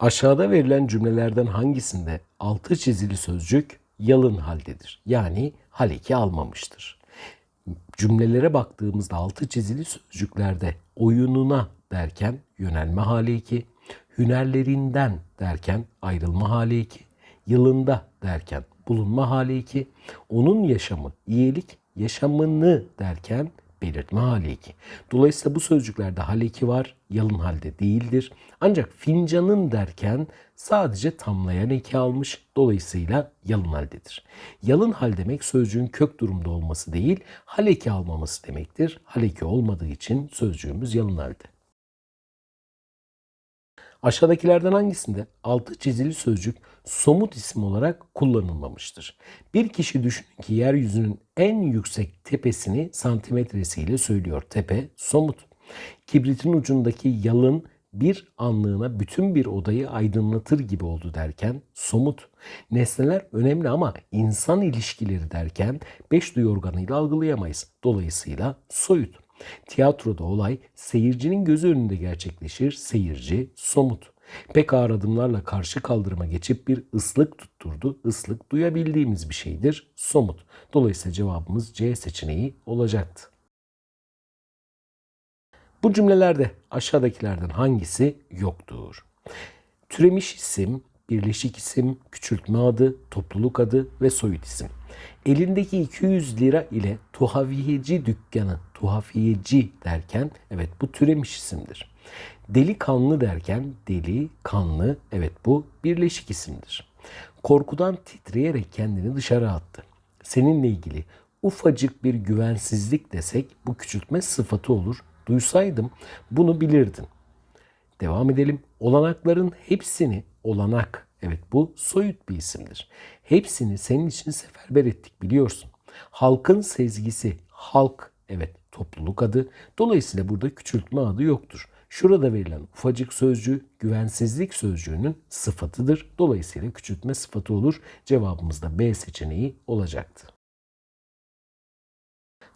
Aşağıda verilen cümlelerden hangisinde altı çizili sözcük yalın haldedir? Yani hal eki almamıştır. Cümlelere baktığımızda altı çizili sözcüklerde oyununa derken yönelme hali hünerlerinden derken ayrılma hali yılında derken bulunma hali onun yaşamı, iyilik, yaşamını derken belirtme hali. Dolayısıyla bu sözcüklerde hal var, yalın halde değildir. Ancak fincanın derken sadece tamlayan eki almış, dolayısıyla yalın haldedir. Yalın hal demek sözcüğün kök durumda olması değil, hal eki almaması demektir. Hal eki olmadığı için sözcüğümüz yalın halde. Aşağıdakilerden hangisinde altı çizili sözcük somut isim olarak kullanılmamıştır? Bir kişi düşünün ki yeryüzünün en yüksek tepesini santimetresiyle söylüyor. Tepe somut. Kibritin ucundaki yalın bir anlığına bütün bir odayı aydınlatır gibi oldu derken somut. Nesneler önemli ama insan ilişkileri derken beş duyu organıyla algılayamayız. Dolayısıyla soyut. Tiyatroda olay seyircinin gözü önünde gerçekleşir. Seyirci somut. Pek ağır adımlarla karşı kaldırıma geçip bir ıslık tutturdu. Islık duyabildiğimiz bir şeydir. Somut. Dolayısıyla cevabımız C seçeneği olacaktı. Bu cümlelerde aşağıdakilerden hangisi yoktur? Türemiş isim, birleşik isim, küçültme adı, topluluk adı ve soyut isim. Elindeki 200 lira ile tuhafiyeci dükkanı, tuhafiyeci derken evet bu türemiş isimdir. Delikanlı derken deli, kanlı evet bu birleşik isimdir. Korkudan titreyerek kendini dışarı attı. Seninle ilgili ufacık bir güvensizlik desek bu küçültme sıfatı olur. Duysaydım bunu bilirdin. Devam edelim. Olanakların hepsini olanak. Evet bu soyut bir isimdir. Hepsini senin için seferber ettik biliyorsun. Halkın sezgisi halk evet topluluk adı. Dolayısıyla burada küçültme adı yoktur. Şurada verilen ufacık sözcüğü güvensizlik sözcüğünün sıfatıdır. Dolayısıyla küçültme sıfatı olur. Cevabımız da B seçeneği olacaktı.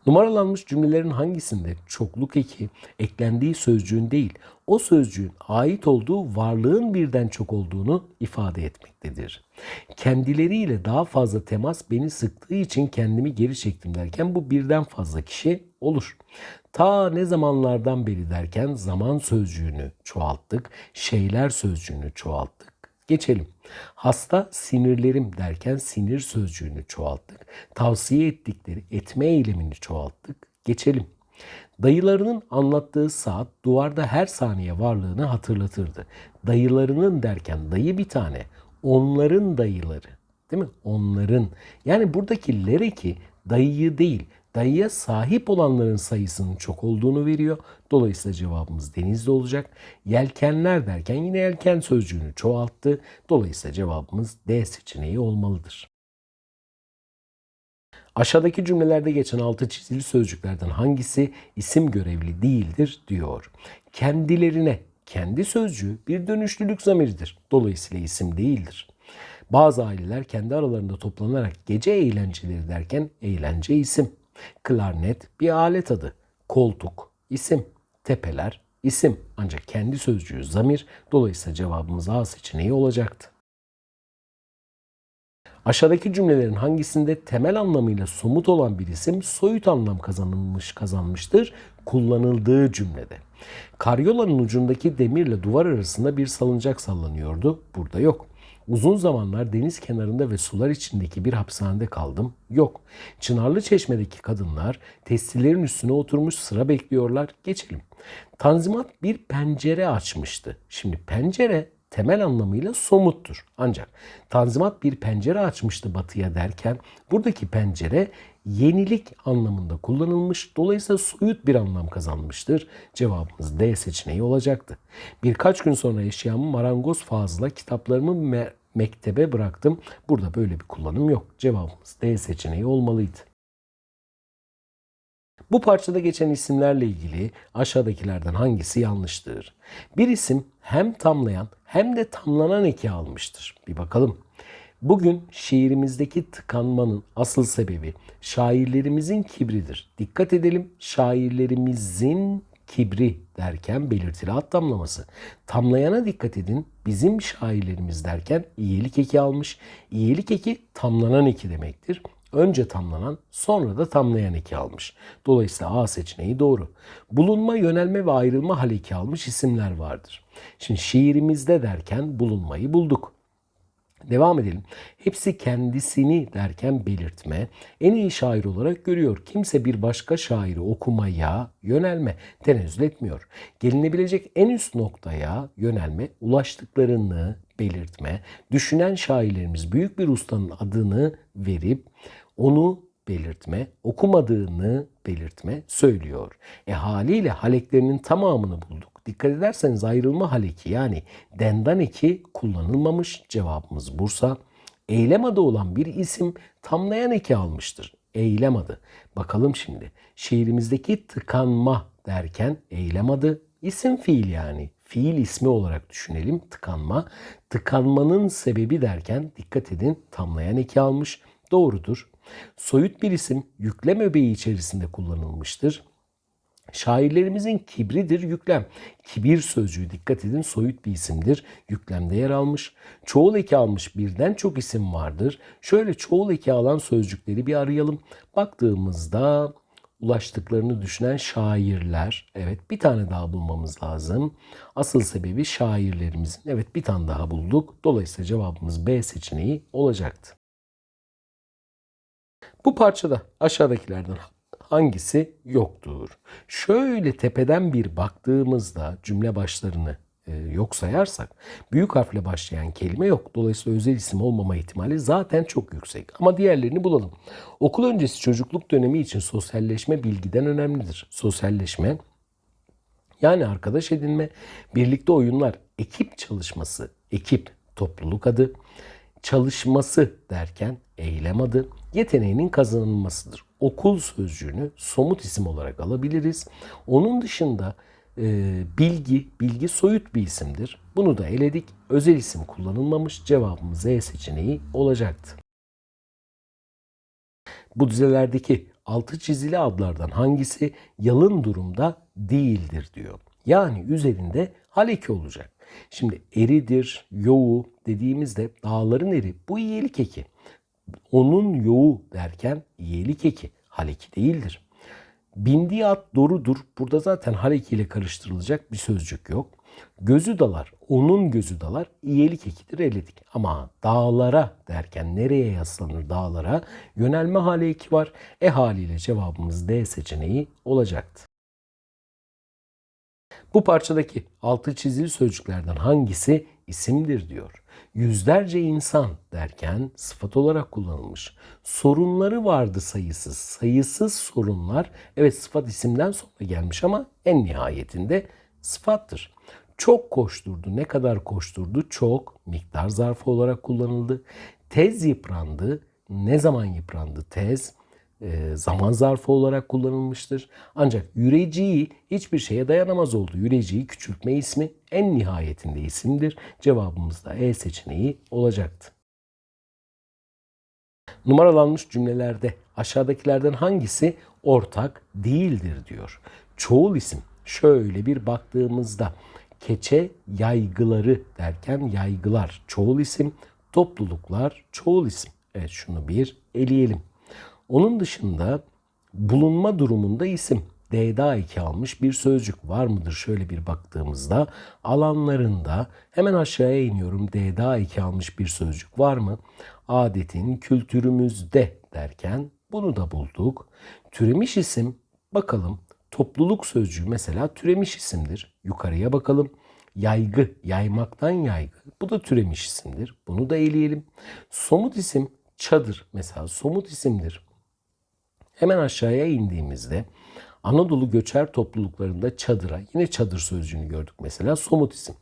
Numaralanmış cümlelerin hangisinde çokluk eki eklendiği sözcüğün değil, o sözcüğün ait olduğu varlığın birden çok olduğunu ifade etmektedir. Kendileriyle daha fazla temas beni sıktığı için kendimi geri çektim derken bu birden fazla kişi olur. Ta ne zamanlardan beri derken zaman sözcüğünü çoğalttık, şeyler sözcüğünü çoğalttık. Geçelim. Hasta sinirlerim derken sinir sözcüğünü çoğalttık. Tavsiye ettikleri etme eylemini çoğalttık. Geçelim. Dayılarının anlattığı saat duvarda her saniye varlığını hatırlatırdı. Dayılarının derken dayı bir tane. Onların dayıları. Değil mi? Onların. Yani buradaki lereki dayıyı değil, dayıya sahip olanların sayısının çok olduğunu veriyor. Dolayısıyla cevabımız denizde olacak. Yelkenler derken yine yelken sözcüğünü çoğalttı. Dolayısıyla cevabımız D seçeneği olmalıdır. Aşağıdaki cümlelerde geçen altı çizili sözcüklerden hangisi isim görevli değildir diyor. Kendilerine kendi sözcüğü bir dönüşlülük zamiridir. Dolayısıyla isim değildir. Bazı aileler kendi aralarında toplanarak gece eğlenceleri derken eğlence isim. Klarnet bir alet adı. Koltuk isim. Tepeler isim. Ancak kendi sözcüğü zamir. Dolayısıyla cevabımız A seçeneği olacaktı. Aşağıdaki cümlelerin hangisinde temel anlamıyla somut olan bir isim soyut anlam kazanılmış kazanmıştır kullanıldığı cümlede. Karyolanın ucundaki demirle duvar arasında bir salıncak sallanıyordu. Burada yok. Uzun zamanlar deniz kenarında ve sular içindeki bir hapishanede kaldım. Yok. Çınarlı Çeşme'deki kadınlar testilerin üstüne oturmuş sıra bekliyorlar. Geçelim. Tanzimat bir pencere açmıştı. Şimdi pencere temel anlamıyla somuttur. Ancak Tanzimat bir pencere açmıştı batıya derken buradaki pencere yenilik anlamında kullanılmış. Dolayısıyla soyut bir anlam kazanmıştır. Cevabımız D seçeneği olacaktı. Birkaç gün sonra eşyamı marangoz fazla kitaplarımı me- mektebe bıraktım. Burada böyle bir kullanım yok. Cevabımız D seçeneği olmalıydı. Bu parçada geçen isimlerle ilgili aşağıdakilerden hangisi yanlıştır? Bir isim hem tamlayan hem de tamlanan eki almıştır. Bir bakalım. Bugün şiirimizdeki tıkanmanın asıl sebebi şairlerimizin kibridir. Dikkat edelim şairlerimizin kibri derken belirtili tamlaması. Tamlayana dikkat edin. Bizim şairlerimiz derken iyilik eki almış. İyilik eki tamlanan eki demektir. Önce tamlanan sonra da tamlayan eki almış. Dolayısıyla A seçeneği doğru. Bulunma, yönelme ve ayrılma hal eki almış isimler vardır. Şimdi şiirimizde derken bulunmayı bulduk. Devam edelim. Hepsi kendisini derken belirtme. En iyi şair olarak görüyor. Kimse bir başka şairi okumaya yönelme, tenezzül etmiyor. Gelinebilecek en üst noktaya yönelme, ulaştıklarını belirtme. Düşünen şairlerimiz büyük bir ustanın adını verip onu belirtme, okumadığını belirtme söylüyor. E haliyle haleklerinin tamamını bulduk. Dikkat ederseniz ayrılma haleki yani dendan eki kullanılmamış. Cevabımız Bursa. Eylem adı olan bir isim tamlayan eki almıştır. Eylem adı. Bakalım şimdi. Şiirimizdeki tıkanma derken eylem adı isim fiil yani. Fiil ismi olarak düşünelim tıkanma. Tıkanmanın sebebi derken dikkat edin tamlayan eki almış. Doğrudur. Soyut bir isim yüklem öbeği içerisinde kullanılmıştır. Şairlerimizin kibridir yüklem. Kibir sözcüğü dikkat edin soyut bir isimdir. Yüklemde yer almış. Çoğul eki almış birden çok isim vardır. Şöyle çoğul eki alan sözcükleri bir arayalım. Baktığımızda ulaştıklarını düşünen şairler. Evet bir tane daha bulmamız lazım. Asıl sebebi şairlerimizin. Evet bir tane daha bulduk. Dolayısıyla cevabımız B seçeneği olacaktı. Bu parçada aşağıdakilerden hangisi yoktur? Şöyle tepeden bir baktığımızda cümle başlarını e, yok sayarsak büyük harfle başlayan kelime yok. Dolayısıyla özel isim olmama ihtimali zaten çok yüksek. Ama diğerlerini bulalım. Okul öncesi çocukluk dönemi için sosyalleşme bilgiden önemlidir. Sosyalleşme yani arkadaş edinme, birlikte oyunlar, ekip çalışması, ekip topluluk adı, çalışması derken eylem adı, yeteneğinin kazanılmasıdır. Okul sözcüğünü somut isim olarak alabiliriz. Onun dışında e, bilgi, bilgi soyut bir isimdir. Bunu da eledik. Özel isim kullanılmamış. Cevabımız Z seçeneği olacaktı. Bu dizelerdeki altı çizili adlardan hangisi yalın durumda değildir diyor. Yani üzerinde hal eki olacak. Şimdi eridir, yoğu dediğimizde dağların eri bu iyilik eki. Onun yoğu derken iyilik eki hal eki değildir. Bindiği at doğrudur. Burada zaten hal eki ile karıştırılacak bir sözcük yok. Gözü dalar, onun gözü dalar, iyilik ekidir eledik. Ama dağlara derken nereye yaslanır dağlara? Yönelme hali eki var. E haliyle cevabımız D seçeneği olacaktı. Bu parçadaki altı çizili sözcüklerden hangisi isimdir diyor. Yüzlerce insan derken sıfat olarak kullanılmış. Sorunları vardı sayısız. Sayısız sorunlar evet sıfat isimden sonra gelmiş ama en nihayetinde sıfattır. Çok koşturdu. Ne kadar koşturdu? Çok miktar zarfı olarak kullanıldı. Tez yıprandı. Ne zaman yıprandı tez? E, zaman zarfı olarak kullanılmıştır. Ancak yüreciği hiçbir şeye dayanamaz oldu. Yüreciği küçültme ismi en nihayetinde isimdir. Cevabımız da E seçeneği olacaktı. Numaralanmış cümlelerde aşağıdakilerden hangisi ortak değildir diyor. Çoğul isim şöyle bir baktığımızda keçe yaygıları derken yaygılar çoğul isim, topluluklar çoğul isim. Evet şunu bir eleyelim. Onun dışında bulunma durumunda isim. D'da 2 almış bir sözcük var mıdır? Şöyle bir baktığımızda alanlarında hemen aşağıya iniyorum. D'da 2 almış bir sözcük var mı? Adetin kültürümüzde derken bunu da bulduk. Türemiş isim bakalım. Topluluk sözcüğü mesela türemiş isimdir. Yukarıya bakalım. Yaygı, yaymaktan yaygı. Bu da türemiş isimdir. Bunu da eleyelim. Somut isim çadır mesela somut isimdir. Hemen aşağıya indiğimizde Anadolu göçer topluluklarında çadıra yine çadır sözcüğünü gördük mesela somut isim.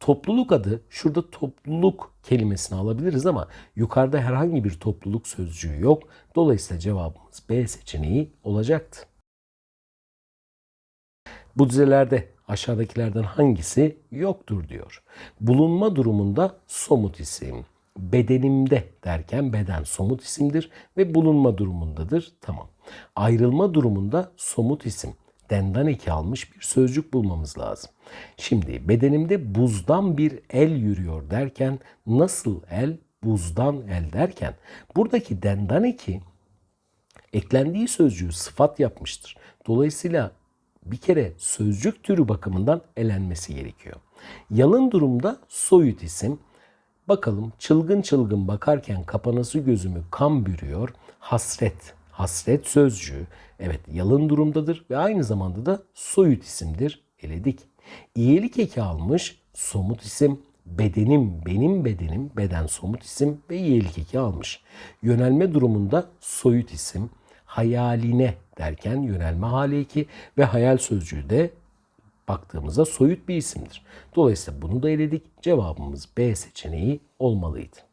Topluluk adı şurada topluluk kelimesini alabiliriz ama yukarıda herhangi bir topluluk sözcüğü yok. Dolayısıyla cevabımız B seçeneği olacaktı. Bu dizelerde aşağıdakilerden hangisi yoktur diyor. Bulunma durumunda somut isim. Bedenimde derken beden somut isimdir ve bulunma durumundadır. Tamam. Ayrılma durumunda somut isim. dendan eki almış bir sözcük bulmamız lazım. Şimdi bedenimde buzdan bir el yürüyor derken nasıl el buzdan el derken buradaki dendan eki eklendiği sözcüğü sıfat yapmıştır. Dolayısıyla bir kere sözcük türü bakımından elenmesi gerekiyor. Yalın durumda soyut isim. Bakalım çılgın çılgın bakarken kapanası gözümü kan bürüyor. Hasret. Hasret sözcüğü. Evet yalın durumdadır ve aynı zamanda da soyut isimdir. Eledik. İyilik eki almış somut isim. Bedenim, benim bedenim, beden somut isim ve iyilik eki almış. Yönelme durumunda soyut isim. Hayaline derken yönelme hali eki ve hayal sözcüğü de baktığımızda soyut bir isimdir. Dolayısıyla bunu da eledik. Cevabımız B seçeneği olmalıydı.